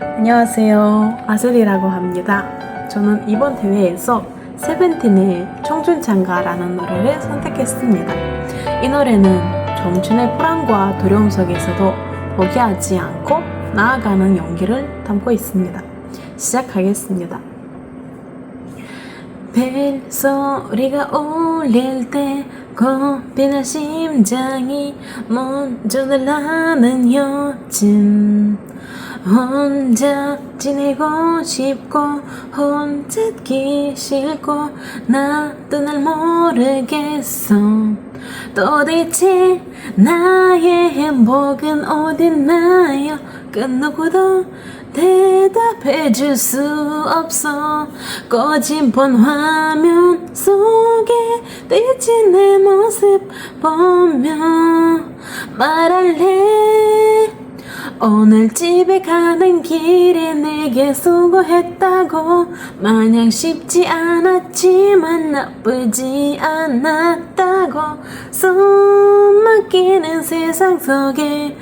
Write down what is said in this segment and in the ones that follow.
안녕하세요. 아슬이라고 합니다. 저는 이번 대회에서 세븐틴의 청춘창가라는 노래를 선택했습니다. 이 노래는 청춘의 불안과 두려움 속에서도 포기하지 않고 나아가는 용기를 담고 있습니다. 시작하겠습니다. 벨 소리가 울릴 때 고비는 심장이 먼저 날라는 요즘 혼자 지내고 싶고 혼자 있기 싫고 나도 날 모르겠어. 도대체 나의 행복은 어딨나요? 그 누구도 대답해 줄 수 없어. 꺼진 본 화면 속에 비친 내 모습 보며 말할래 오늘 집에 가는 길에 내게 수고했다고. 마냥 쉽지 않았지만 나쁘지 않았다고. 숨 막히는 세상 속에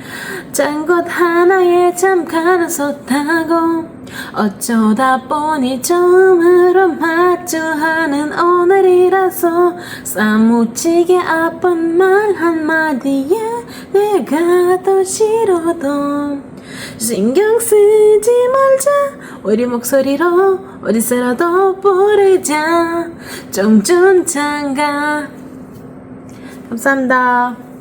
짠곳 하나에 잠깐 섰다고. 어쩌다 보니 처음으로 마주하는 오늘이라서 사무치게 아픈 말 한마디에 내가 더 싫어도. 신경 쓰지 말자. 우리 목소리로 어디서라도 부르자. 청춘 장가. 감사합니다